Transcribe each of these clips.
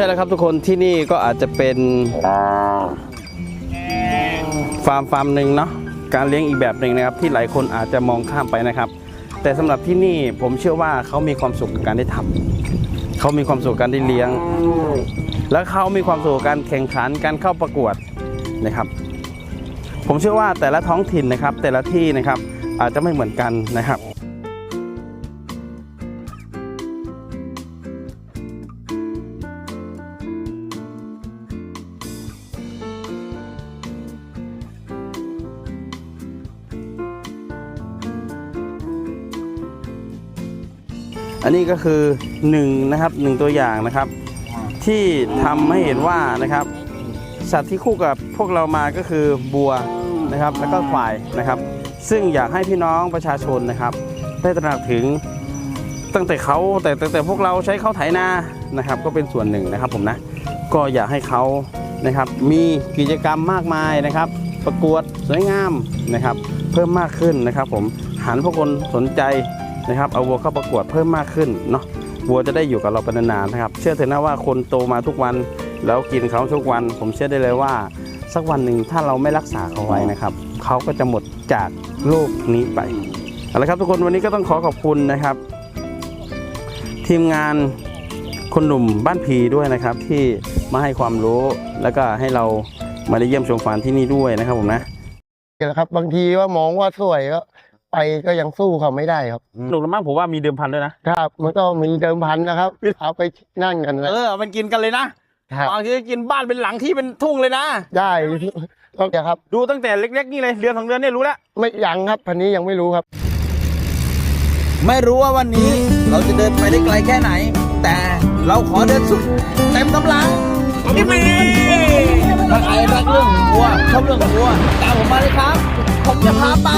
ช่แล้วครับทุกคนที่นี่ก็อาจจะเป็นฟาร์มฟาร์มหนึ่งเนาะการเลี้ยงอีกแบบหนึ่งนะครับ ที่หลายคนอาจจะมองข้ามไปนะครับ แต่สำหรับที่นี่ผมเชื่อว่าเขามีความสุขกับการได้ทำเขามีความสุขกับการได้เลี้ยง และเขามีความสุขกับการแข่งขันการเข้าประกวดนะครับ ผมเชื่อว่าแต่ละท้องถิ่นนะครับ แต่ละที่นะครับอาจจะไม่เหมือนกันนะครับ อันนี้ก็คือหนึ่งนะครับหนึ่งตัวอย่างนะครับ ที่ทำให้เห็นว่านะครับ สัตว์ที่คู่กับพวกเรามาก็คือบัวนะครับ แล้วก็ควายนะครับ ซึ่งอยากให้พี่น้องประชาชนนะครับ ได้ตระหนักถึงตั้งแต่เขาแต่แต่แต่พวกเราใช้เขาไถนานะครับ ก็เป็นส่วนหนึ่งนะครับผมนะก็อยากให้เขานะครับมีกิจกรรมมากมายนะครับ ประกวดสวยงามนะครับ เพิ่มมากขึ้นนะครับ ผมหันพวกคนสนใจ นะครับเอาวัวเข้าประกวดเพิ่มมากขึ้นเนาะวัวจะได้อยู่กับเราเป็นนานๆนะครับ เชื่อเถอะนะว่าคนโตมาทุกวันแล้วกินเขาทุกวัน ผมเชื่อได้เลยว่า สักวันหนึ่งถ้าเราไม่รักษาเขาไว้นะครับเขาก็จะหมดจากโลกนี้ไปเอาละครับทุกคนวันนี้ก็ต้องขอขอบคุณนะครับ ทีมงานคนหนุ่มบ้านพีด้วยนะครับ ที่มาให้ความรู้แล้วก็ให้เรามาได้เยี่ยมชมฟาร์มที่นี่ด้วยนะครับผมนะนะครับบางทีว่ามองว่าสวยก็ ไปก็ยังสู้เขาไม่ได้ครับ หนุกมากผมว่ามีเดิมพันด้วยนะ ครับ มันก็มีเดิมพันนะครับเอาไปนั่นกันนะเออมันกินกันเลยนะครับบางทีกินบ้านเป็นหลังที่เป็นทุ่งเลยนะ ได้ก็จะครับ ดูตั้งแต่เล็กๆนี่เลยเดือนสองเดือนเนี่ยรู้แล้วไม่ยังครับพันนี้ยังไม่รู้ครับ ไม่รู้ว่าวันนี้เราจะเดินไปได้ไกลแค่ไหน แต่เราขอเดินสุดเต็มกำลังนี่มีถ้าใครรักเรื่องวัวชอบเรื่องวัวตามผมมาเลยครับ ผมจะพาไป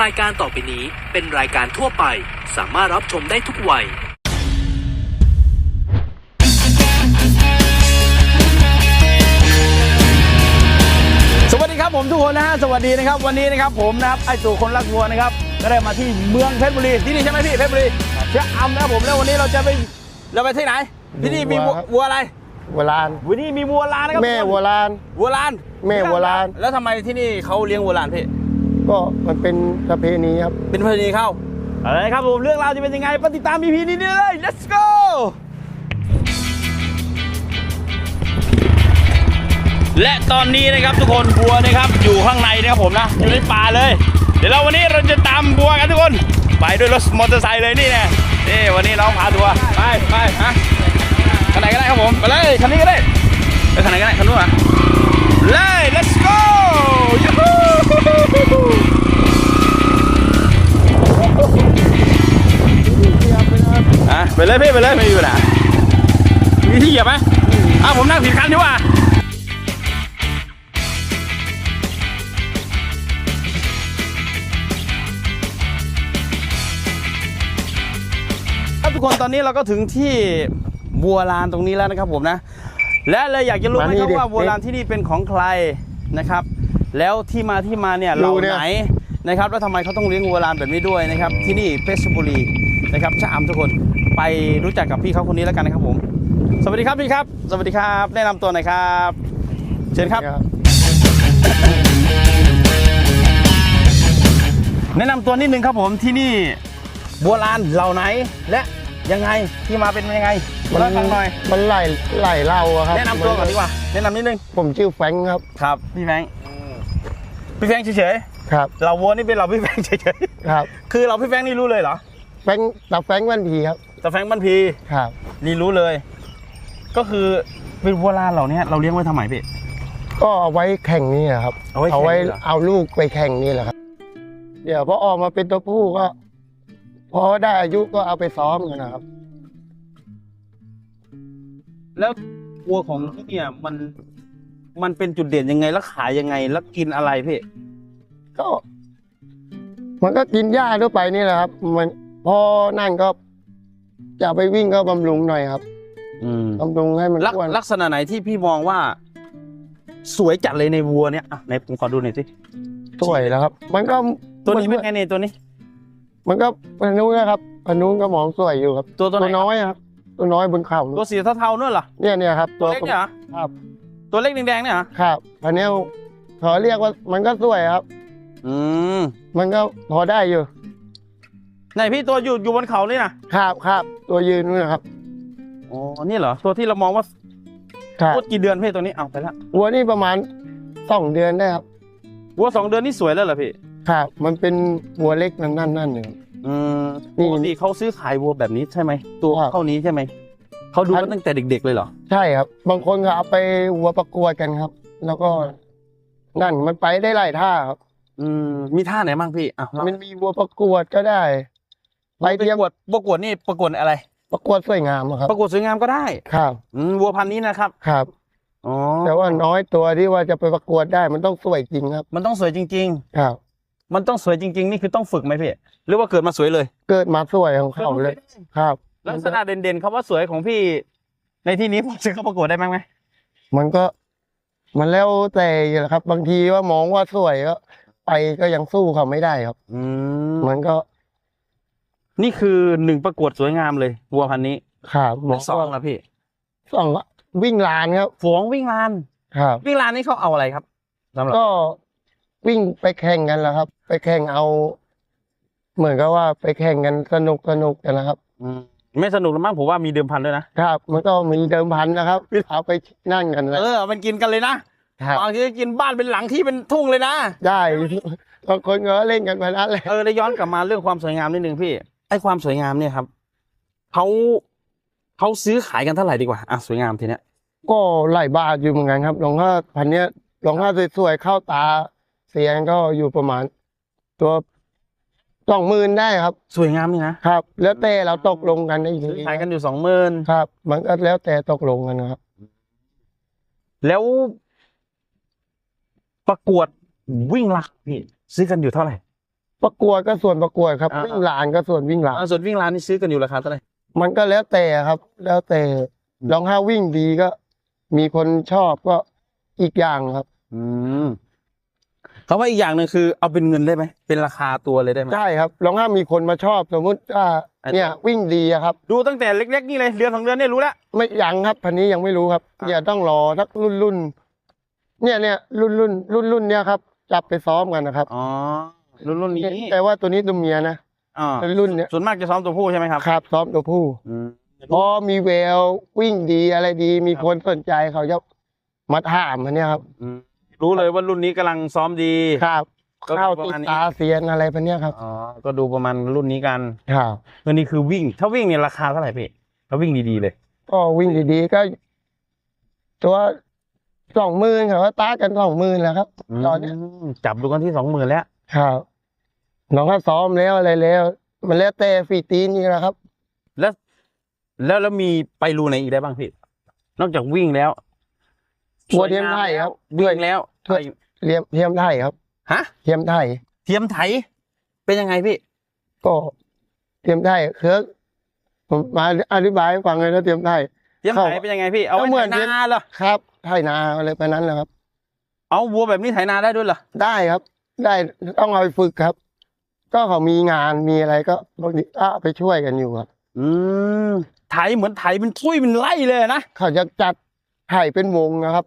รายการต่อไปนี้เป็นรายการทั่วไป สามารถรับชมได้ทุกวัย สวัสดีครับผมทุกคนนะฮะสวัสดีนะครับวันนี้นะครับผมนะครับไอตู่คนรักวัวนะครับก็ได้มาที่เมืองเพชรบุรีที่นี่ใช่ไหมพี่เพชรบุรีเชียอำนะครับผมแล้ววันนี้เราจะไปเราไปที่ไหน ที่นี่มีวัววัวครับ วัวอะไรโบราณ วันนี้มีวัวลานนะครับแม่ทุกคนโบราณ วัวลานแม่วัวลาน แล้วทำไมที่นี่เขาเลี้ยงวัวลานพี่ ก็มันเป็นประเพณีครับ เป็นประเพณีเข้าอะไรครับผมเรื่องราวจะเป็นยังไงไปติดตาม EP นี้ได้เลย let's go และตอนนี้นะครับทุกคนบัวนะครับอยู่ข้างในนะครับผมนะอยู่ในป่าเลย เดี๋ยวเราวันนี้เราจะตามบัวกันทุกคน ไปด้วยรถมอเตอร์ไซค์เลยนี่แน่นี่วันนี้น้องพาทัวร์ไปไปฮะคันไหนก็ได้ครับผมไปเลยคันนี้ก็ได้ไปคันไหนก็ได้คันนู้นอะเลย let's go ยูฮู อะไปเลยพี่ไปเลยไม่มีปัญหามีที่เหยียบไหมอ้าวผมนั่งผิดคันดีกว่าครับทุกคนตอนนี้เราก็ถึงที่บัวลานตรงนี้แล้วนะครับผมนะ และเลยอยากจะรู้ไหมมานี่ครับดิว่าบัวลานที่นี่เป็นของใครนะครับ แล้วที่มาที่มาเนี่ยดูเราเนี่ยไหนนะครับแล้วทำไมเขาต้องเลี้ยงวัวลานแบบนี้ด้วยนะครับ ที่นี่เพชรบุรีนะครับชะอำทุกคนไปรู้จักกับพี่เขาคนนี้แล้วกันนะครับผม สวัสดีครับพี่ครับ สวัสดีครับแนะนำตัวหน่อยครับ เชิญครับ แนะนำตัวนิดนึงครับผมที่นี่บัวลานเหล่าไหน และยังไงที่มาเป็นยังไงมัเล่าให้ฟังหน่อย มันไหลไหลเล่าอะครับแนะนำตัวก่อนดีกว่า แนะนำนิดนึง ผมชื่อแฟรงค์ครับ ครับ พี่แฟงค์ พี่แฟงค์เฉยครับๆเราวัวนี่เป็นเราพี่แฟงค์เฉยครับๆคือเราพี่แฟงค์นี่รู้เลยเหรอแฟรงค์ตาแฟรงค์วันพีครับแต่แฟงค์บันพีครับนี่รู้เลย ก็คือเป็นบัวลานเหล่านี้เราเลี้ยงไว้ทำไมพี่ ก็เอาไว้แข่งนี่แหละครับเอาไว้แข่งไว้เหรอ เอาลูกไปแข่งนี่แหละครับ เดี๋ยวพอออกมาเป็นตัวผู้ก็พอได้อายุก็เอาไปซ้อมกันนะครับ แล้ววัวของที่เนี่ยมัน มันเป็นจุดเด่นยังไงแล้วขายยังไง แล้วกินอะไรพี่ก็ มันก็กินหญ้าทั่วไปนี่แหละครับ มันพอนั่นก็จะเอาไปวิ่งก็บำรุงหน่อยครับอืมบำรุงให้มันลักอ้วนลักษณะไหนที่พี่มองว่า สวยจัดเลยในวัวเนี่ยอะไหนผมขอดูหน่อยสิสวยแล้วครับ มันก็ตัวนี้มัเป็นไงเนี่ยตัวนี้ มันก็อันนู้นนะครับอันนู้นก็มองสวยอยู่ครับ ตัวตัวไหน น้อยครับ ตัวน้อยบนเขาตัวสีเทาๆนู่นเหรอเนี่ยเนี่ยครับ ตัวเล็กเนี่ยเหรอครับ ตัวเล็กแดงๆเนี่ยเหรอครับอันเนี้ยเขาเรียกว่ามันก็สวยครับ อืมมันก็พอได้อยู่ ไหนพี่ตัวอยู่อยู่บนเขานี่นะครับครับตัวยืนนู่นนะครับอ๋อนี่เหรอตัวที่เรามองว่าครับพูดกี่เดือนพี่ตัวนี้เอาไปละวัวนี่ประมาณสองเดือนได้ครับวัวสองเดือนนี่สวยแล้วเหรอพี่ครับ มันเป็นวัวเล็กนั่นนั่นนั่นหนึ่ง อืมนี่ ปกติเขาซื้อขายวัวแบบนี้ใช่ไหมตัวครับเท่านี้ใช่ไหม เขาดูพักันนตั้งแต่เด็ก ๆ เลยเหรอ ใช่ครับ บางคนก็เอาไปวัวประกวดกันครับ แล้วก็นั่นมันไปได้หลายท่าครับอืมมีท่าไหนบ้างพี่อะมันมีวัวประกวดก็ได้ไปไปเทียปมระกวดประกวดนี่ประกวดอะไร ประกวดสวยงามอะครับ ประกวดสวยงามก็ได้ครับ อืมวัวพันธุ์นี้นะครับครับ อ๋อแต่ว่าน้อยตัวที่ว่าจะไปประกวดได้มันต้องสวยจริงครับ มันต้องสวยจริง ครับ ๆ มันต้องสวยจริง ๆ นี่คือต้องฝึกไหมพี่หรือว่าเกิดมาสวยเลย เกิดมาสวยของเขาเลย ครับ ลักษณะเด่นๆคำว่าสวยของพี่ ในที่นี้พอจะเข้าประกวดได้บ้างไหมมันก็ มันแล้วแต่แหละครับ บางทีว่ามองว่าสวยก็ไปก็ยังสู้เขาไม่ได้ครับ อืมมันก็นี่คือหนึ่งประกวดสวยงามเลยวัวพันธุ์นี้ครับมองสองว่าละพี่สองวิ่งลานครับฝวงวิ่งลาน ครับ วิ่งลานนี่เขาเอาอะไรครับสำหรับก็วิ่งไปแข่งกันแหละครับ ไปแข่งเอา เหมือนกับว่าไปแข่งกันสนุกสนุกกันนะครับ อืม ไม่สนุกแล้วมั้งผมว่ามีเดิมพันด้วยนะครับ มันก็มีเดิมพันนะครับเอาไปนั่นกันนะเออเอามันกินกันเลยนะครับบางทีกินบ้านเป็นหลังที่เป็นทุ่งเลยนะได้บางคนก็เล่นกันไปนั้นเลยเออแล้วย้อนกลับมาเรื่องความสวยงามนิดนึงพี่ไอ้ความสวยงามเนี่ยครับเขาเขาซื้อขายกันเท่าไหร่ดีกว่าอะสวยงามทีเนี้ยก็หลายบาทอยู่เหมือนกันครับรองห้าพันเนี้ยรองห้าสวยๆเข้าตาเสียงก็อยู่ประมาณ ตัว สองหมื่นได้ครับ สวยงามนี่นะ ครับ แล้วแต่เราตกลงกันได้อีกซื้อทีขายกันอยู่สองหมื่นครับ มันก็แล้วแต่ตกลงกันนะครับ แล้ว ประกวดวิ่งลักพี่ซื้อกันอยู่เท่าไหร่ ประกวดก็ส่วนประกวดครับอ่า วิ่งลานก็ส่วนวิ่งลานอ่าส่วนวิ่งลานนี่ซื้อกันอยู่ราคาเท่าไหร่ มันก็แล้วแต่ครับ แล้วแต่รองห้าวิ่งดีก็ มีคนชอบก็อีกอย่างครับ อืม เขาว่าอีกอย่างหนึ่งคือเอาเป็นเงินได้ไหมเป็นราคาตัวเลยได้ไหม ใช่ครับรองห้ามีคนมาชอบสมมุติว่าอันเนี่ยวิ่งดีอะครับ ดูตั้งแต่เล็กๆนี่เลยเดือนสองเดือนเนี่ยรู้แล้วไม่ยังครับพันนี้ยังไม่รู้ครับอะอย่าต้องรอสักรุ่นรุ่นเนี่ยเนี่ยรุ่นรุ่นรุ่นรุ่นเนี่ยครับ จับไปซ้อมกันนะครับอ๋อรุ่นรุ่นนี้แต่ว่าตัวนี้ตัวเมียนะอ่ารุ่นเนี้ยส่วนมากจะซ้อมตัวผู้ใช่ไหมครับครับ ซ้อมตัวผู้อืมพอมีแวววิ่งดีอะไรดี มีคนสนใจเขาจะมาถามอันเนี้ยครับอืม รู้เลยว่ารุ่นนี้กำลังซ้อมดี ครับก็เข้าประติดมาณนี้ ตาเซียนอะไรพันเนี้ยครับ อ๋อ ก็ดูประมาณรุ่นนี้กันครับ ตัวนี้คือวิ่ง ถ้าวิ่งเนี่ยราคาเท่าไหร่พี่ถ้าวิ่งดีๆเลย ก็วิ่งดีๆก็ ตัวสองหมื่นเขาก็ตากันสองหมื่นแล้วครับ ตอนเนี้ยมจับดูกันที่สองหมื่นแล้ว ครับ น้องก็ซ้อมแล้วอะไรแล้ว มันแล้วแต่ฝีตีนนี่แหละครับ แล้ว แล้วแล้วมีไปรูไหนอีกได้บ้างพี่ นอกจากวิ่งแล้ว วัวเทียมไทยครับวิ่งแล้วด้วยเทียมเทียมไทยครับฮะเทียมไทย เทียมไถเป็นยังไงพี่ ก็เทียมไทยคือผมมาอธิบายให้ฟังเลยนะเทียมไทยเทียมไถเข้าเป็นยังไงพี่เอาไว้ก็เหมือนไถนาเหรอครับไทยนาอะไรไปนั้นแหละครับ เอาวัวแบบนี้ไถนาได้ด้วยเหรอได้ครับ ได้ต้องเอาไปฝึกครับ ก็เขามีงานมีอะไรก็บางทีก็ไปช่วยกันอยู่ครับ อืมไถเหมือนไถเป็นทุยเป็นไล่เลยนะเขาจะจัดไทยเป็นวงนะครับ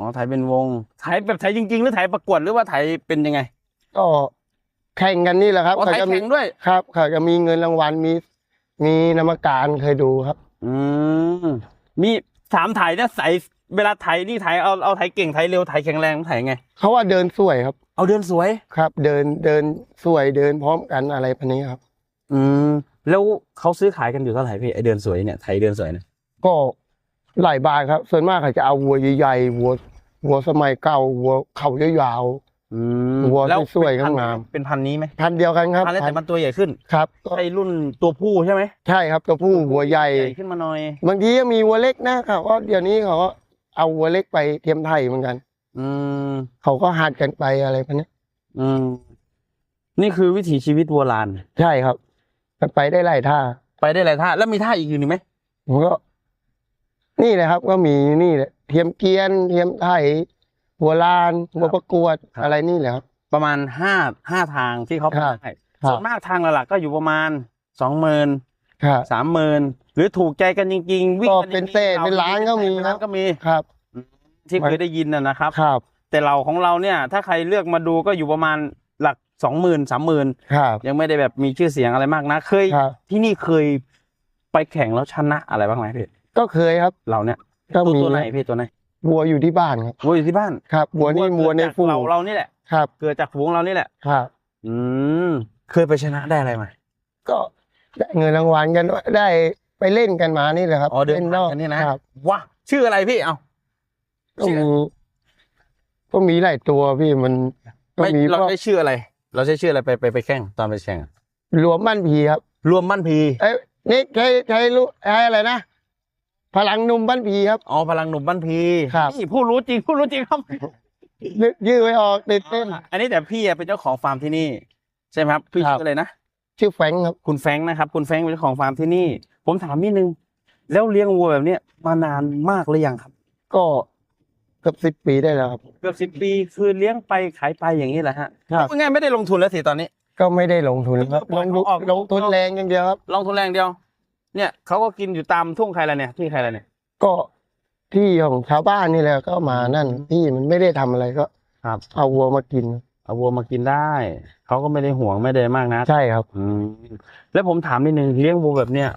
อ๋อไถเป็นวงไถแบบไถจริง ๆ หรือไถประกวดหรือว่าไถเป็นยังไงก็แข่งกันนี่แหละครับอ๋อไถเขาจะมีแข่งด้วย ครับเขาจะมีเงินรางวัลมีมีนามการเคยดูครับ อืมมีสามไถเนี่ยใส่เวลาไถนี่ไถเอาเอาไถเก่งไถเร็วไถแข็งแรงไถไง เขาว่าเดินสวยครับ เอาเดินสวย ครับ เดินเดินสวยเดินพร้อมกันอะไรพันนี้ครับ อืมแล้วเขาซื้อขายกันอยู่เท่าไหร่พี่ไอเดินสวยเนี่ยไถเดินสวยเนี่ยก็หลายบาทครับ ส่วนมากเขาจะเอาวัวใหญ่ๆวัว วัวสมัยเก่าวัวเขายาวอืมวัวแล้วสวยๆเป็นพันธุ์งามเป็นพันธุ์นี้ไหมๆพันเดียวกันครับพันธุ์แล้วแต่มันตัวใหญ่ขึ้นครับก็ไอรุ่นตัวผู้ใช่ไหมใช่ครับตัวผู้วัวใหญ่ ใหญ่ขึ้นมาหน่อย บางทีก็มีวัวเล็กนะครับก็เดี๋ยวนี้เขาก็เอาวัวเล็กไปเทียมไทยเหมือนกัน อืมเขาก็หัดกันไปอะไรพันนี้อืมนี่คือวิถีชีวิตวัวลานใช่ครับมันไปได้หลายท่าไปได้หลายท่าแล้วมีท่าอีกอื่นอีกไหม ผมก็ นี่แหละครับ ก็มีนี่แหละ เทียมเกรียนเทียมไทยวัวลานวัวประกวดอะไรนี่แหละครับ ประมาณห้าห้าทางที่เขาครับได้ครับ ส่วนมากทางหลักๆก็อยู่ประมาณสองหมื่นครับ สามหมื่นหรือถูกใจกันจริง ๆ วิ่งก็กัเป็นจริงๆเศษเป็นล้านก็มีเป็นล้านครับก็มีครับที่เคยได้ยินนะนะครับ ครับแต่เราของเราเนี่ย ถ้าใครเลือกมาดูก็อยู่ประมาณหลักสองหมื่นสามหมื่นครับยังไม่ได้แบบมีชื่อเสียงอะไรมากนะเคย ครับ ที่นี่เคยไปแข่งแล้วชนะอะไรบ้างไหมพี่ก็เคยครับ เราเนี่ย ก็ตัวมีตัวไหนพี่ตัวไหนวัวอยู่ที่บ้านครับวัวอยู่ที่บ้านครับวัวนี่วัวในฝูงเราเรานี่แหละครับ เกิดจากฝูงเรานี่แหละครับ อืมเคยไปชนะได้อะไรมาก็ได้เงินรางวัลกันได้ไปเล่นกันมานี่แหละครับอ๋อเดินล่ทางกันนี่นะครับว้าชื่ออะไรพี่เอาก็มีก็มีหลายตัวพี่มันก็ไม่มีเราพวกใช้ชื่ออะไร เราใช้ชื่ออะไรไปไปไปแข่งตอนไปแข่งอะรวมบ้านผีครับ รวมบ้านพีเอ้ยนี่ใช้ใช้รู้ใช้อะไรนะ พลังหนุ่มบ้านผีครับ อ๋อพลังหนุ่มบ้านพีครับนี่ผู้รู้จริงผู้รู้จริงครับนึกยื้อไว้ออกติดเต้น อันนี้แต่พี่อะเป็นเจ้าของฟาร์มที่นี่ ใช่ไหมครับพี่ครับชื่ออะไรนะชื่อแฟรงค์ครับคุณแฟรงค์นะครับ คุณแฟรงค์เป็นเจ้าของฟาร์มที่นี่ ผมถามนิดนึง แล้วเลี้ยงวัวแบบเนี้ยมานานมากหรือยังครับ ก็เกือบสิบปีได้แล้วครับเกือบสิบปีคือเลี้ยงไปขายไปอย่างนี้แหละฮะครับพูดง่ายๆไม่ได้ลงทุนแล้วสิตอนนี้ ก็ไม่ได้ลงทุนครับปล่ลอยงเขาออกลงทุนแรงอย่างเดียวครับลงทุนแรงเดียว เนี่ยเขาก็กินอยู่ตามทุ่งใครละเนี่ยที่ใครละเนี่ย ก็ที่ของชาวบ้านนี่แหละก็มานั่นที่มันไม่ได้ทำอะไรก็ครับ เอาวัวมากิน เอาวัวมากินได้เขาก็ไม่ได้ห่วงไม่ได้มากนะใช่ครับ อืมแล้วผมถามนิดนึงเลี้ยงวัวแบบเนี้ย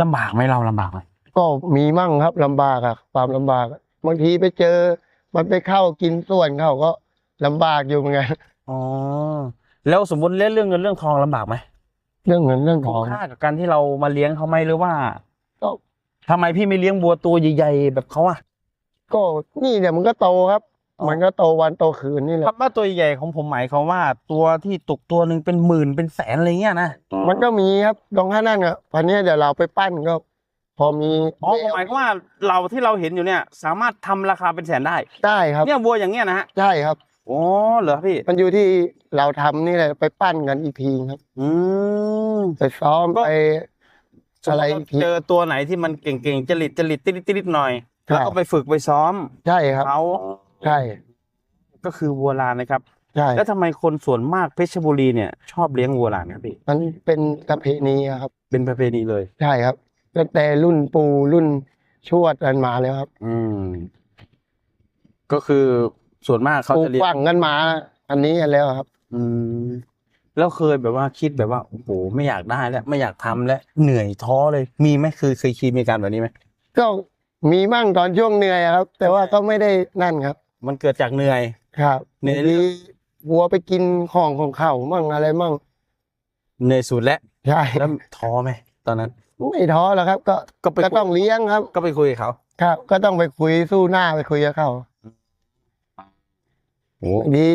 ลำบากไหมเราลำบากไหมก็มีมั่งครับลำบากอะความลำบากอะบางทีไปเจอ มันไปเข้ากินส่วนเขาก็ลำบากอยู่เหมือนกัน อ๋อแล้วสมมติเล่นเรื่องเงินเรื่องทองลำบากไหม เรื่องเงินเรื่องทคุ้อมงค่ากับการที่เรามาเลี้ยงเขาไหมหรือว่าก็ ทำไมพี่ไม่เลี้ยงวัวตัวใหญ่ ๆ แบบเขาอะก็นี่เนี่ยมันก็โตครับอ๋อมันก็โตวันโตคืนนี่แหละ คำว่าตัวใหญ่ของผมหมายความว่า ตัวที่ตกตัวหนึ่งเป็นหมื่นเป็นแสนอะไรเงี้ยนะมันก็มีครับตรงท่านั่นอะพันนี้ยเดี๋ยวเราไปปั้นก็ พอมีอ๋อผมหมายความว่าเราที่เราเห็นอยู่เนี่ย สามารถทำราคาเป็นแสนได้ ได้ครับ เนี่ยวัวอย่างเงี้ยนะฮะ ใช่ครับ อ๋อเหรอพี่ มันอยู่ที่เราทำนี่แหละไปปั้นกันอีกทีครับ อืม ไปซ้อมก็ ไปอะไรสมมุอีติกที เจอตัวไหนที่มันเก่งๆจริตจริตติดติดๆหน่อย ครับ แล้วก็ไปฝึกไปซ้อมใช่ครับ เขาใช่ก็คือวัวลานนะครับ ใช่แล้วทำไมคนส่วนมากเพชรบุรีเนี่ย ชอบเลี้ยงวัวลานครับพี่มันเป็นประเพณีอะครับ เป็นประเพณีเลย ใช่ครับตั้งแต่รุ่นปู่รุ่นชวดกันมาแล้วครับ อืม ก็คือ ส่วนมากเขาปลูกจะเลี้ยฝังงกันมา อันนี้กันแล้วครับ อืมแล้วเคยแบบว่าคิดแบบว่าโอ้โหไม่อยากได้แล้วไม่อยากทำแล้วเหนื่อยท้อเลย มีไหมคือเคยคิดมีการแบบนี้ไหมก็มีมั่งตอนช่วงเหนื่อยอะครับ แต่ว่าก็ไม่ได้นั่นครับ มันเกิดจากเหนื่อย ครับเหนื่อยบางทีวัวไปกินของของเขามั่งอะไรมั่งเหนื่อยสุดแล้วใช่แล้วท้อไหมตอนนั้น ไม่ท้อหรอกครับ ก็ก็ไปก็คุยต้องเลี้ยงครับ ก็ไปคุยกับเขา ครับ ก็ต้องไปคุยสู้หน้าไปคุยกับเขาโอ้ บางที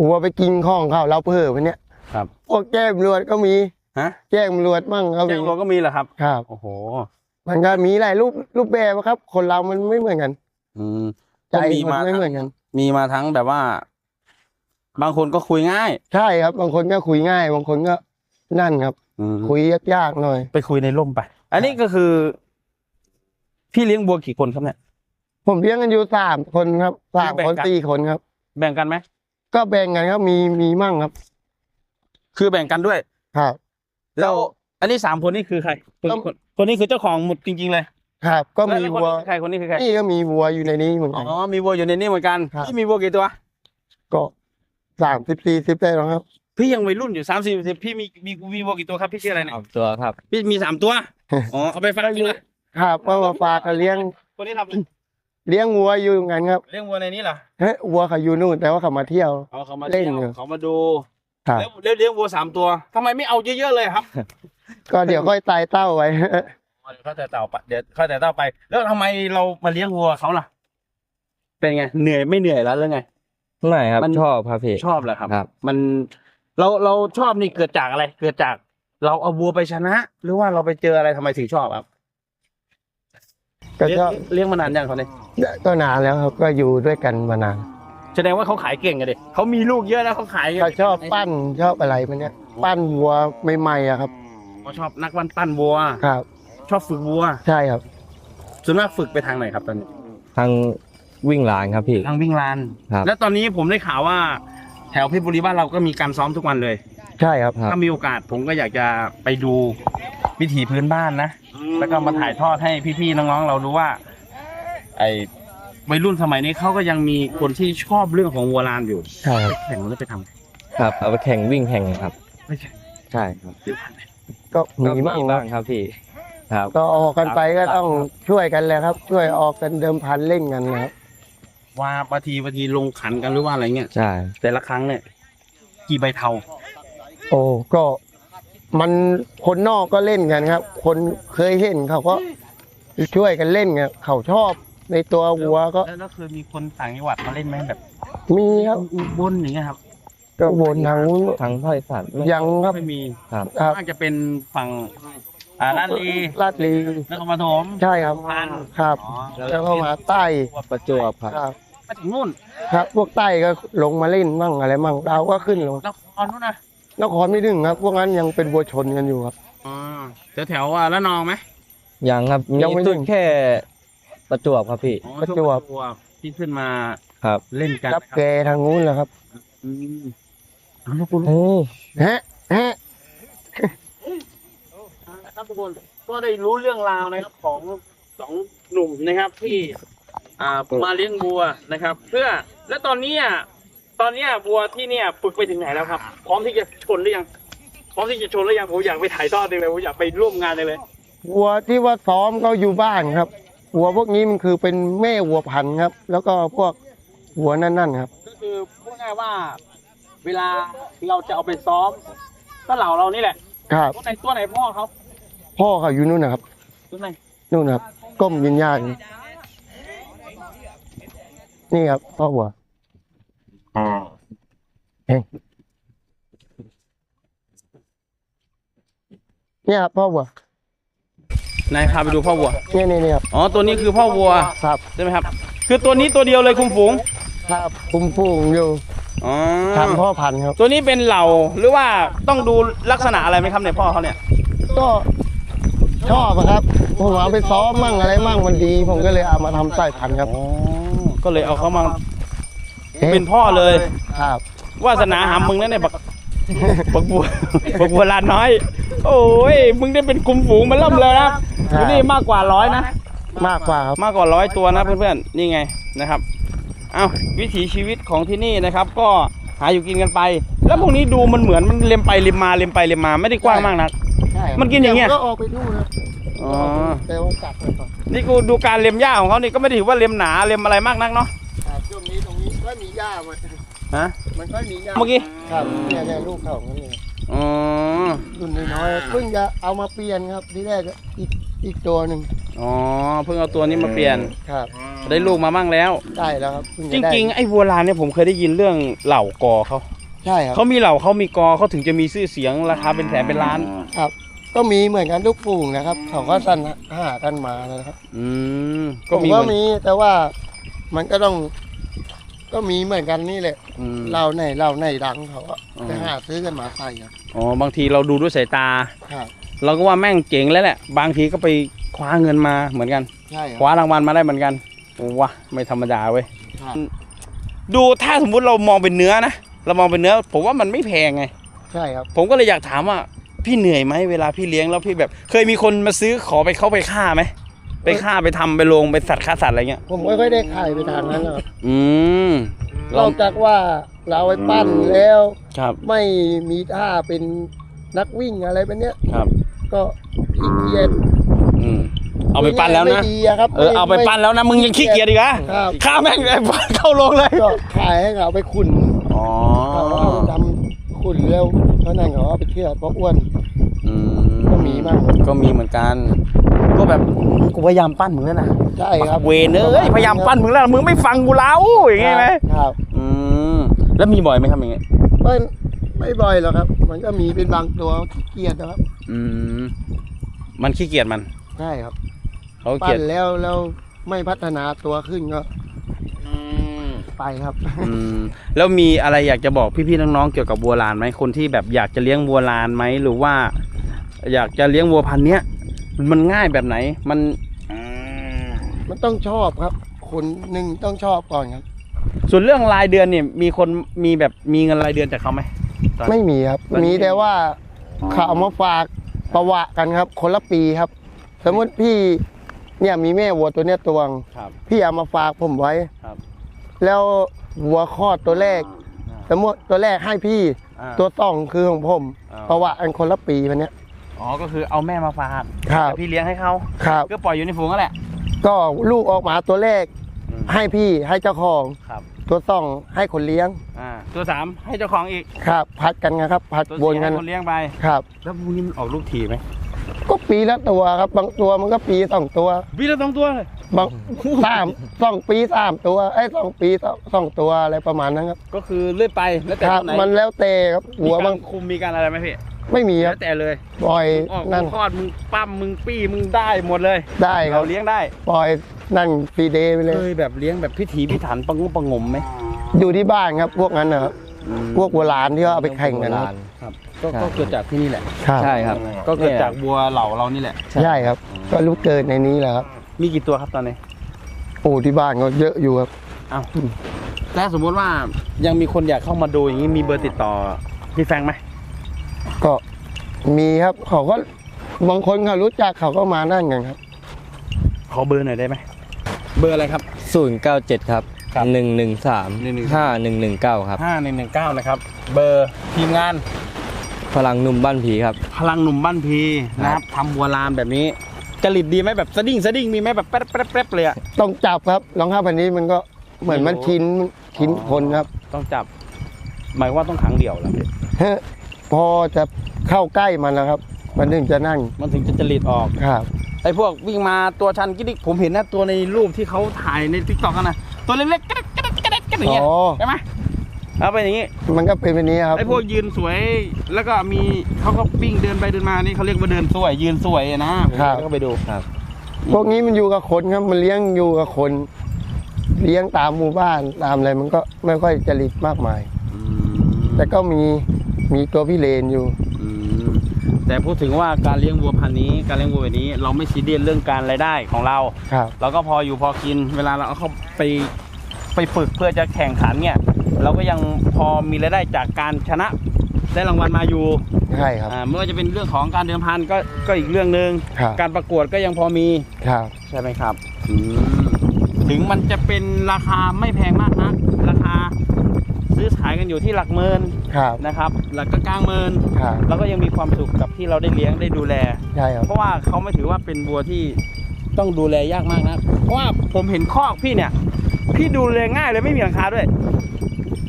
วัวไปกินของเขาเราเพิ่มเนี้ยครับพวกแจ้งตำรวจก็มีฮะแจ้งตำรวจมั่งก็แจ้มีงเราก็มีเหรอครับครับ โอ้โห มันก็มีหลายรูปรูปแบบครับ คนเรามันไม่เหมือนกัน อืมใจก็มีมัมานไม่เหมือนกัน มีมาทั้งแบบว่า บางคนก็คุยง่าย ใช่ครับ บางคนก็คุยง่าย บางคนก็นั่นครับอืมคุยยากๆหน่อย ไปคุยในร่มไป อันนี้ก็คือ พี่เลี้ยงวัวกี่คนครับเนี่ย ผมเลี้ยงกันอยู่สามคนครับสามแบ่งคนกันสี่คนครับ แบ่งกันไหมก็แบ่งกันครับมีมีมั่งครับ คือแบ่งกันด้วยครับ แล้วอันนี้สามคนนี่คือใครคนก็คนคนนี้คือเจ้าของหมดจริง ๆ เลย ครับ ก็แล้วมีแล้วคนวัวนี้คือใครคนนี้คือใครนี่ก็มีวัวอยู่ในนี้เหมือนอ๋กัอนมีวัวอยู่ในนี้เหมือนกันครับพี่มีวัวกี่ตัว ก็สามสิบสี่สิบได้แล้วครับ พี่ยังวัยรุ่นอยู่สามสิบพี่มีมีมีวัวกี่ตัวครับพี่ชื่ออะไรเนี่ยตัวครับ พี่มีสามตัวอ๋อเอาไปฝากอยู่นะครับก็มาฝากกันเลี้ยงคนนี้ทำอะไร เลี้ยงวัวอยู่เหมือนกันครับเลี้ยงวัวในนี้เหรอเฮ้ยวัวเขาอยู่นู่นแต่ว่าเขามาเที่ยว เอาเขามาเล่เที่นยวอยู่เขามาดูครับ แล้วแล้วเลี้ยงวัวสามตัวทำไมไม่เอาเยอะๆเลยครับก็เดี๋ยวค่อยตายเต้าไว้เดี๋ยวเข้าแต่เต่าไปเดี๋ยวเข้าแต่เต่าไป แล้วทำไมเรามาเลี้ยงวัวเขาล่ะ เป็นไงเหนื่อยไม่เหนื่อยแล้วหรือไง ไม่ครับมัน ชอบครับพี่ ชอบแหละครับ ครับ มันเราเราชอบนี่เกิดจากอะไร เกิดจากเราเอาวัวไปชนะ หรือว่าเราไปเจออะไรทำไมถึงชอบครับ ก็เลี้ยงชอบเลี้ยงมานานยังเขาเนี่ยก็นานแล้วครับก็อยู่ด้วยกันมานานแสดงว่าเขาขายเก่งกันดิเขามีลูกเยอะแล้วเขาขายก็ชอบปั้นชอบอะไรมันเนี้ยปั้นวัวใหม่ๆอะครับเขาชอบนักวันปั้นวัวครับ ชอบฝึกวัวใช่ครับส่วนมากฝึกไปทางไหนครับตอนนี้ทางวิ่งลานครับพี่ทางวิ่งลาน ครับ แล้วตอนนี้ผมได้ข่าวว่า แถวเพชรบุรีบ้านเราก็มีการซ้อมทุกวันเลย ใช่ครับครับถ้ามีโอกาสผมก็อยากจะไปดูวิถีพื้นบ้านนะ แล้วก็มาถ่ายทอดให้พี่ๆน้องๆ เรารู้ว่า ไอ้วัยรุ่นสมัยนี้เขาก็ยังมีคนที่ชอบเรื่องของวัวลานอยู่ใช่ครับแข่งแล้วไปทำครับ เอาไปแข่งวิ่งแข่งครับไม่ใช่ใช่ครับก็ก็มีมีบ้างบ้านะงครับพี่ครับก็ออกกันไปก็ต้องช่วยกันแหละครับ ช่วยออกกันเดิมพันเล่นกันนะครับว่าบางทีบางทีลงขันกันหรือว่าอะไรเงี้ยใช่แต่ละครั้งเนี่ยกี่ใบเทา โอ้ก็มันคนนอกก็เล่นกันครับ คนเคยเห็นเขาก็ช่วยกันเล่นไงเขาชอบในตัววัวก็แล้วแล้วเคยมีคนต่างจังหวัดมาเล่นไหมแบบมีครับอุบลอย่างเงี้ยครับก็วนทางนู้นทางภาคอีสานไม่ยังครับไม่มีครับครับน่าจะเป็นฝั่งอ่าลาดลีลาดลีนครปฐมใช่ครับพันครับ อ๋อแล้วก็มาใต้ประจวบครับ ครับ มาถึงนู่น ครับ พวกใต้ก็ลงมาเล่นมั่งอะไรมั่งดาวก็ขึ้นลงนครนู่นนะ นครไม่ถึงครับ พวกนั้นยังเป็นวัวชนกันอยู่ครับ อ๋อแถวแถวๆว่าละนองไหมยังครับมียังไม่สุดถึงแค่ประจวบครับพี่ อ๋อประจวบ ช่งประจวบที่ขึ้นมาครับเล่นกันรับแกทางนู้นแหละครับอืมเอาลูกคุณเฮ้ยฮะฮะครับทุกคนก็ได้รู้เรื่องราวนะครับของสองหนุ่มนะครับที่อ่ามาเลี้ยงวัวนะครับ เพื่อและตอนนี้อะ ตอนเนี้ยวัวที่เนี่ยฝึกไปถึงไหนแล้วครับ พร้อมที่จะชนหรือยัง พร้อมที่จะชนหรือยังผมอยากไปถ่ายทอดเลยผมอยากไปร่วมงานเลยวัวที่ว่าซ้อมก็อยู่บ้านครับวัวพวกนี้มันคือเป็นแม่วัวพันธุ์ครับ แล้วก็พวกวัวนั่นๆครับ ก็คือพูดง่ายๆว่าเวลาเราจะเอาไปซ้อมก็เหล่าเรานี่แหละครับ ตัวไหนตัวไหนพ่อเขาพ่อเขาอยู่นู่นนะครับตัวไหนนู่นนะครับ ก้มยินยากนี่ครับพ่อวัว เฮ้ยเนี่ยครับพ่อวัวนายพาไปดูพ่อวัว เนี่ยนี่นี่ครับอ๋อ ตัวนี้คือพ่อวัวครับใช่ไหมครับ คือตัวนี้ตัวเดียวเลยคุมฝูง ครับคุมฟูงอยู่อ๋อ ทำพ่อพันธุ์ครับ ตัวนี้เป็นเหล่าหรือว่าต้องดูลักษณะอะไรไหมครับในยพ่อเขาเนี่ย ก็ชอบอะครับผมเอาไปซ้อมมั่งอะไรมั่งมันดี ผมก็เลยเอามาทำสายพันธุ์ครับ ก็เลยเอาเขามา เป็นพ่อเลย ครับ วาสนาหามึงนั่นเนี่ยบักบักบัวบักบัวลานน้อย โอ้ยมึงได้เป็นคุมฝูงมันเริ่มเลยนะอยู่นี่มากกว่าร้อยนะมากกว่าครับมากกว่าร้อยตัวนะเพื่อนๆนี่ไงนะครับเอาวิถีชีวิตของที่นี่นะครับ ก็หาอยู่กินกันไป แล้วพวกนี้ดูมันเหมือนมันเล็มไปเล็มมาเล็มไปเล็มมาไม่ได้กว้างมากนักใช่ครับมันกินอย่างเงี้ยดี๋วก็ออกไปดูนะอ๋อแต่ว่ากัดไปก่อนนี่กูดูการเล็มหญ้าของเขานี่ก็ไม่ได้ถือว่าเล็มหนาเล็มอะไรมากนักเนาะครับช่วงนี้ ตรงนี้ก็มีหญ้ามาฮะ มันก็มีหญ้าเมื่อกี้ ครับเนี่ยเนี่ยลูกเขานั่นเองอ๋อ รุ่นน้อยๆเพิ่งจะเอามาเปลี่ยนครับที่แรกอีกอีกตัวหนึ่งอ๋อ เพิ่งเอาตัวนี้มาเปลี่ยน ครับ ได้ลูกมาบ้างแล้ว ได้แล้วครับเพิ่จจะได้ริง ๆ ไอ้วัวลานเนี่ยผมเคยได้ยินเรื่องเหล่ากอเขาใช่ครับเขามีเหล่าเขามีกอเขาถึงจะมีชื่อเสียงราคาเป็นแสนเป็นล้าน ครับ ก็มีเหมือนกันทุกฝูงนะครับเขาก็สรรหากันมานะครับอืมผก็มมีก็เหมือนมีแต่ว่ามันก็ต้อง ก็มีเหมือนกันนี่แหละอืมเราไหนเราไหนดังเขาก็อ๋อไปหาซื้อกันมาใส่ครับอ๋อบางทีเราดูด้วยสายตา ครับเราก็ว่าแม่งเจ๋งแล้วแหละ บางทีก็ไปคว้าเงินมาเหมือนกัน ใช่คครับว้ารางวัลมาได้เหมือนกันโอ้วะไม่ธรรมดาเว้ย ครับดูถ้าสมมุติเรามองเป็นเนื้อนะ เรามองเป็นเนื้อ ผมว่ามันไม่แพงไง ใช่ครับ ผมก็เลยอยากถามว่า พี่เหนื่อยไหมเวลาพี่เลี้ยงแล้วพี่แบบ เคยมีคนมาซื้อขอไปเข้าไปฆ่าไหม ไปฆ่าไปทำไปลงไปสัตว์ฆ่าสัตว์อะไรเงี้ย ผมไม่ค่อยได้ขายไปทางนั้นหรอกอืมนเราอกจากว่าเราไปปั้นแล้ว ครับไม่มีท่าเป็นนักวิ่งอะไรแบบเนี้ย ครับก็ขี้เกียจอืมเอาไปปั้นแล้วนะ ไม่ดีอะครับเออเอาไปปั้นแล้วนะมึงยังขี้เกียจอีกเหรอครับ ฆ่าแม่งเลยเข้าลงเลยก็ขายให้เขาไปขุนอ๋อเขาเอาไปทำขุนแล้วเท่านั้นเขาเอาไปเชื่อดเพราะอ้วนอืก็มีบ้างก็มีเหมือนกัน ก็แบบกูพยายามปั้นมึงแล้วนะใช่ครับเวนเอ้ยพยายามปั้นมึงแล้วมึงไม่ฟังกูแล้วอย่างงี้ไหมครับ อืมแล้วมีบ่อยไหมครับอย่างเงี้ยไม่ไม่บ่อยหรอกครับ มันก็มีเป็นบางตัวขี้เกียจนะครับ อืมมันขี้เกียจมันใช่ครับเขาปั้เกียจนแล้วแล้วไม่พัฒนาตัวขึ้นก็ไปครับอืมแล้วมีอะไรอยากจะบอกพี่ๆน้องๆเกี่ยวกับวัวลานไหมคนที่แบบอยากจะเลี้ยงวัวลานไหมหรือว่า อยากจะเลี้ยงวัวพันธุ์เนี้ย มันง่ายแบบไหน มันมันต้องชอบครับ คนหนึ่งต้องชอบก่อนครับ ส่วนเรื่องรายเดือนเนี่ย มีคนมีแบบมีเงินรายเดือนจากเขาไหมไม่มีครับ ตอนนี้ มีแต่ว่าเขาเอามาฝากประวะกันครับ คนละปีครับ สมมติพี่เนี่ยมีแม่วัวตัวเนี้ยตัวง ครับ พี่เอามาฝากผมไว้ ครับ แล้ววัวคลอดตัวแรก สมมติตัวแรกให้พี่ อ่าตัวสองคือของผม อ่า ประวะกันคนละปีมันเนี้ย อ๋อ ก็คือเอาแม่มาฝากครับ แต่พี่เลี้ยงให้เขาครับ ก็ปล่อยอยู่ในฝูงนั่นแหละ ก็ลูกออกมาตัวแรก อืม ให้พี่ให้เจ้าของ ครับ ตัวสองให้คนเลี้ยงอ่า ตัวสามให้เจ้าของอีก ครับ พัดกันนะครับ พัดตัววนสี่กัให้นคนเลี้ยงไป ครับ แล้วพวกนี้มันออกลูกถี่ไหมก็ปีละตัวครับ บางตัวมันก็ปีสองตัววีละสองตัวเลย บางสามสองปีสามตัวไอ้ยสองปีสองสองตัวอะไรประมาณนั้นครับก็คือเลื่อยไป แล้วแต่ครับ ตัวไหนมันแล้วแต่ครับหัวมีบางการคุมมีการอะไรไหมพี่ ไม่มีคแล้รับวแต่เลยปล่อยออกนั่มึนงคลอดมึงปั้มมึงปี้มึงได้หมดเลยได้ครัเราบเลี้ยงได้ปล่อยนั่นฟรีเดย์ไปเลยเคยแบบเลี้ยงแบบพิถีพิถันปังงุปังงมไหมอยู่ที่บ้านครับพวกนั้นนะครับพวกโบราณที่เขาเอาไปแข่งกันโบครารับณครับก็ใช่ก็เกิดจากที่นี่แหละ ครับใช่ครับก็เกิดจากบัวเหล่าเรานี่แหละ ใช่ครับ ก็ลูกเกิดในนี้แหละครับมีกี่ตัวครับตอนนี้โอ้ที่บ้านก็เยอะอยู่ครับ อ้าวแต่สมมุติว่ายังมีคนอยากเข้ามาดูอย่างนี้มีเบอร์ติดต่อพี่แฟงไหม ก็มีครับเขาก็บางคนเขารู้จักเขาก็มานั่นกันครับ ขอเบอร์หน่อยได้ไหมเบอร์อะไรครับ ศูนย์เก้าเจ็ดครับครับหนึ่งหนึ่งสามห้าหนึ่งหนึ่งเก้าครับ ห้าหนึ่งหนึ่งเก้านะครับ เบอร์ทีมงานพลังหนุ่มบ้านผีครับ พลังหนุ่มบ้านพีนะครับทำบัวลานแบบนี้จริตดีไหมแบบสะดิ้งสะดิ้งมีไหมแบบแป๊บแป๊บแป๊บเลยอะ ต้องจับครับรองเท้าพันนี้มันก็เหมือนมันชินชินคนครับ ต้องจับ หมายว่าต้องขังเดี่ยวแล้วพี่ฮะ พอจะเข้าใกล้มันแล้วครับ มันถึงจะนั่งมันถึงจะจริตออกครับ ไอ้พวกวิ่งมาตัวชันกิ๊กผมเห็นนะตัวในรูปที่เขาถ่ายในทิกตอกกันนะตัวเล็กๆกระเด็กกระเด็กกระเด็กกระเด็กอย่างเงี้ยอ๋อ ใช่ไหมเอาไปนอย่างงี้มันก็เป็นแบบนี้ครับไอ้พวกยืนสวยแล้วก็มีเขาก็วิ่งเดินไปเดินมานี่เขาเรียกว่าเดินสวย ยืนสวยนะผมก็ไปดูครับ พวกนี้มันอยู่กับคนครับ มันเลี้ยงอยู่กับคน เลี้ยงตามหมู่บ้านตามอะไรมันก็ไม่ค่อยจริตมากมายอืมแต่ก็มี มีตัวพี่เลนอยู่อืมแต่พูดถึงว่าการเลี้ยงวัวพันธุ์นี้ การเลี้ยงวัวแบบนี้ เราไม่ซีเรียสเรื่องการรายได้ของเรา ครับเราก็พออยู่พอกิน เวลาเราเอาเขาไปไปฝึกเพื่อจะแข่งขันเนี่ย เราก็ยังพอมีรายได้จากการชนะได้รางวัลมาอยู่ ใช่ครับ อ่าไม่ว่าจะเป็นเรื่องของการเดิมพันก็ก็อีกเรื่องหนึ่งครับ การประกวดก็ยังพอมีครับ ใช่ไหมครับอืมถึงมันจะเป็นราคาไม่แพงมากนะราคา ซื้อขายกันอยู่ที่หลักหมื่นครับ นะครับ หลักก็กลางหมื่นครับ แล้วก็ยังมีความสุขกับที่เราได้เลี้ยงได้ดูแล ใช่ครับ เพราะว่าเขาไม่ถือว่าเป็นบัวที่ต้องดูแลยากมากนะเพราะว่าผมเห็นคอกพี่เนี่ย พี่ดูแลง่ายเลยไม่มีหลังคาด้วย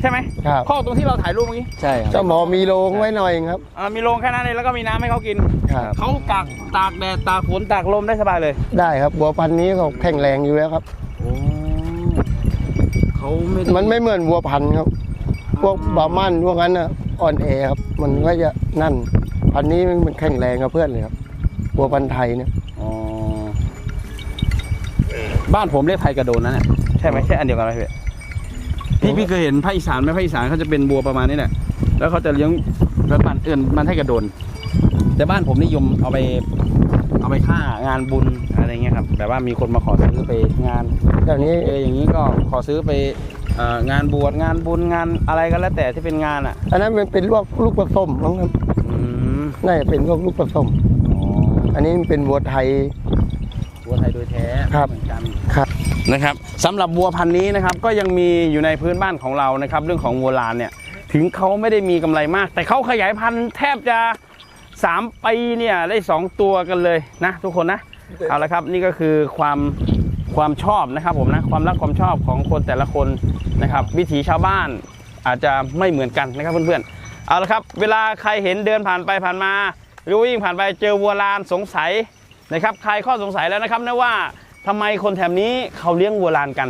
ใช่ไหมครับ คอกตรงที่เราถ่ายรูปเมื่อกี้ใช่ครับก็หมอมีโรงไว้หน่อยครับ อ่ามีโรงแค่นั้นเองแล้วก็มีน้ำให้เขากินครับ เขาตากตากแดดตากฝนตากลมได้สบายเลยได้ครับ บัวพันธุ์นี้เขาแข็งแรงอยู่แล้วครับโอ้เขาไม่มันไม่เหมือนวัวพันธุ์ครับ พวกบาร์มันพวกนั้นอะอ่อนแอครับ มันก็จะนั่น พันธุ์นี้มันแข็งแรงกับเพื่อนเลยครับวัวพันธุ์ไทยเนี่ยอ๋อบ้านผมเรียกไทยกระโดนนั่นแหละใช่ไหมใช่อันเดียวกันไหมพี่พี่พี่เคยเห็นภาคอีสานไหมภาคอีสานเขาจะเป็นบัวประมาณนี้แหละแล้วเขาจะเลี้ยงแล้วมันเอื่นมันไทยกระโดน แต่บ้านผมนิยมเอาไปเอาไปฆ่างานบุญอะไรเงี้ยครับ แบบว่ามีคนมาขอซื้อไปงานแต่นี้เอออย่างนี้ก็ขอซื้อไป เอ่องานบวชงานบุญงานอะไรก็แล้วแต่ที่เป็นงานอะอันนั้นมันเป็นลูกลูกผสมมั้งครับอืมน่าจะเป็นพวกลูกผสม อ๋ออันนี้เป็นวัวไทย วัวไทยโดยแท้ครับ เหมือนกัน ครับ นะครับสำหรับวัวพันธุ์นี้นะครับก็ยังมีอยู่ในพื้นบ้านของเรานะครับ เรื่องของวัวลานเนี่ยถึงเขาไม่ได้มีกำไรมาก แต่เขาขยายพันธุ์แทบจะ 3 ปีเนี่ยได้ 2 ตัวกันเลยนะทุกคนนะเอาละครับนี่ก็คือความ ความชอบนะครับผมนะความรักความชอบของคนแต่ละคนนะครับ วิถีชาวบ้านอาจจะไม่เหมือนกันนะครับเพื่อนๆเอาละครับ เวลาใครเห็นเดินผ่านไปผ่านมาหรือวิ่งผ่านไปเจอวัวลานสงสัยนะครับใครข้อสงสัยแล้วนะครับนะว่าทำไมคนแถบนี้เขาเลี้ยงวัวลานกัน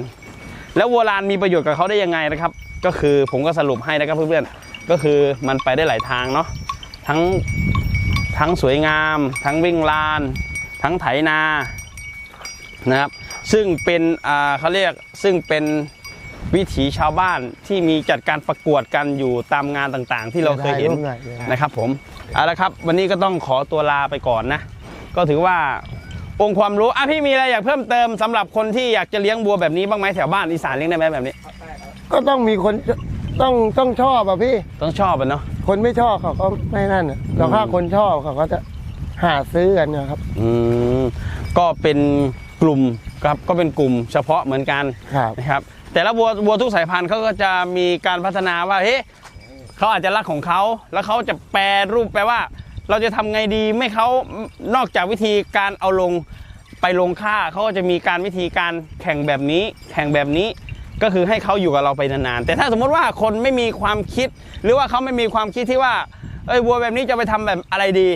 แล้ววัวลานมีประโยชน์กับเขาได้ยังไงนะครับ ก็คือผมก็สรุปให้นะครับเพื่อนๆก็คือมันไปได้หลายทางเนาะทั้งทั้งสวยงาม ทั้งวิ่งลาน ทั้งไถนานะครับ ซึ่งเป็นอ่าเขาเรียกซึ่งเป็นวิถีชาวบ้านที่มีจัดการประกวดกันอยู่ตามงานต่างๆ ที่เราเคยเห็นได้ร่วมหน่อยเลยนะครับผมเอาละครับ วันนี้ก็ต้องขอตัวลาไปก่อนนะ ก็ถือว่าองค์ความรู้อะพี่มีอะไรอยากเพิ่มเติมสำหรับคนที่อยากจะเลี้ยงบัวแบบนี้บ้างไหมแถวบ้านอีสานเลี้ยงได้ไหมแบบนี้ ก็ต้องมีคนต้องต้องชอบอะพี่ต้องชอบอะเนาะคนไม่ชอบเขาก็ไม่นั่นอะแต่ถ้าคนชอบเขาก็จะหาซื้อกันนะครับ อืมก็เป็นกลุ่ม ครับก็เป็นกลุ่มเฉพาะเหมือนกันครับนะครับ แต่ละวัววัวทุกสายพันธุ์เขาก็จะมีการพัฒนาว่าเฮ้ยเขาอาจจะรักของเขาแล้วเขาจะแปรรูปแปลว่า เราจะทำไงดีไม่เขานอกจากวิธีการเอาลงไปลงค่าเขาก็จะมีการวิธีการแข่งแบบนี้ แข่งแบบนี้ก็คือให้เขาอยู่กับเราไปนานๆแต่ถ้าสมมติว่าคนไม่มีความคิด หรือว่าเขาไม่มีความคิดที่ว่าเอ้ยวัวแบบนี้จะไปทำแบบอะไรดี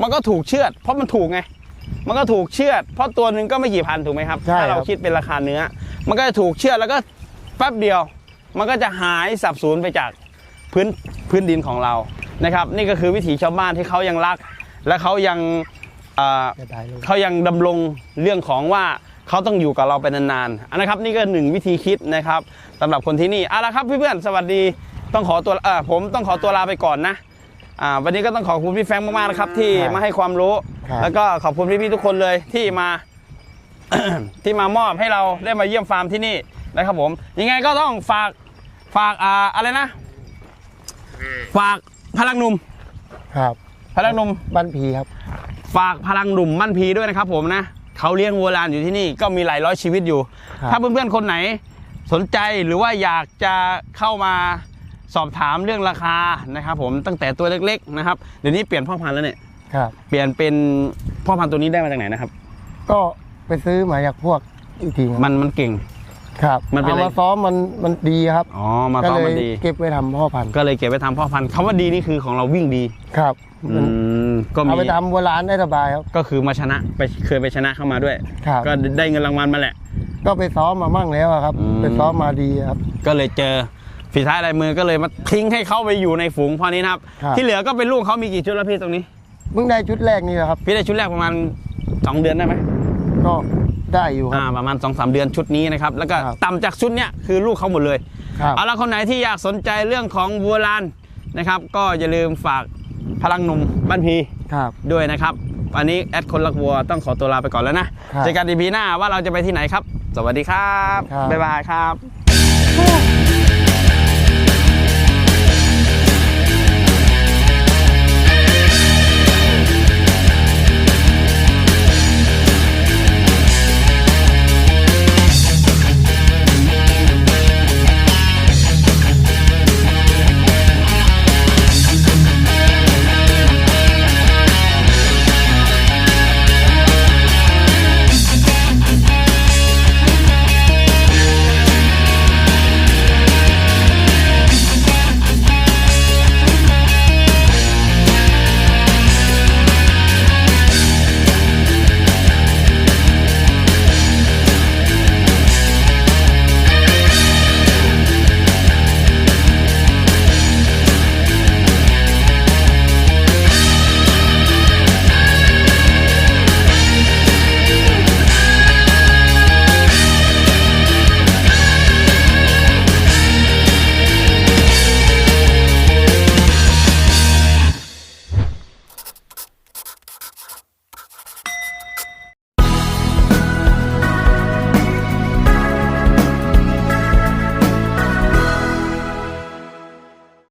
มันก็ถูกเชือด เพราะมันถูกไง มันก็ถูกเชือดเพราะตัวหนึ่งก็ไม่กี่พันถูกไหมครับใช่ถ้าเราครับคิดเป็นราคาเนื้อ มันก็จะถูกเชือดแล้วก็แป๊บเดียว มันก็จะหายสับสูญไปจากพื้นพื้นดินของเรานะครับ นี่ก็คือวิถีชาวบ้านที่เขายังรัก และเขายังเอ่อ จะได้เลยเขายังดำรงเรื่องของว่าเขาต้องอยู่กับเราไปนานๆอันนะครับ นี่ก็หนึ่งวิธีคิดนะครับสำหรับคนที่นี่เอาละครับเพื่อนๆสวัสดีต้องขอตัวเออผมต้องขอตัวลาไปก่อนนะอ่าวันนี้ก็ต้องขอบคุณพี่แฟรงค์มากๆนะครับที่ครับมาให้ความรู้ ครับ แล้วก็ขอบคุณพี่ๆทุกคนเลยที่มา ที่มามอบให้เราได้มาเยี่ยมฟาร์มที่นี่นะครับผมยังไงก็ต้องฝากฝากอ่าอะไรนะ ฝากพลังหนุ่มครับพลังหนุ่ม บ้านผีครับ ฝากพลังหนุ่มมั่นพีด้วยนะครับ ผมนะเขาเลี้ยงวัวลานอยู่ที่นี่ก็มีหลายร้อยชีวิตอยู่ ครับ ถ้าเพื่อนๆคนไหนสนใจหรือว่าอยากจะเข้ามาสอบถามเรื่องราคานะครับ ผมตั้งแต่ตัวเล็กๆนะครับเดี๋ยวนี้เปลี่ยนพ่อพันธุ์แล้วเนี่ย ครับ เปลี่ยนเป็นพ่อพันธุ์ตัวนี้ได้มาจากไหนนะครับ ก็ไปซื้อมาจากพวกอีกทีครับมันมันเก่ง ครับมันเป็นเอาอะไร มาซ้อมมันมันดีครับอ๋อมาก็ซ้อมเลยมันดี เก็บไว้ทำพ่อพันธุ์ก็เลยเก็บไว้ทำพ่อพันธุ์คำว่าดีนี่คือของเราวิ่งดีครับอืมก็มีเอาไปทำวัวร้านได้สบายครับ ก็คือมาชนะไปเคยไปชนะเข้ามาด้วย ครับ ก็ได้เงินรางวัลมาแหละ ก็ไปซ้อมมามั่งแล้วอะครับ อืม ไปซ้อมมาดีครับ ก็เลยเจอฝีท้ายลายมือก็เลยมาทิ้งให้เขาไปอยู่ในฝูงพอนี้นะครับ ครับ ที่เหลือก็เป็นลูกเขามีกี่ชุดแล้วพี่ตรงนี้ เพิ่งได้ชุดแรกนี่แหละครับ พี่ได้ชุดแรกประมาณ 2 เดือนได้ไหมก็ได้อยู่คอ่ารับ ประมาณ2อสเดือนชุดนี้นะครับ แล้วก็ครับ ต่ำจากชุดเนี้ยคือลูกเขาหมดเลย ครับเอาละคนไหนที่อยากสนใจเรื่องของวัวลานนะครับ ก็อย่าลืมฝากพลังหนุ่มบ้านพีครับ ด้วยนะครับวันนี้แอดคนรักวัวต้องขอตัวลาไปก่อนแล้วนะครับเจอกันอีพีหน้าว่าเราจะไปที่ไหนครับ สวัสดีครับ ครับ บ๊ายบายครับ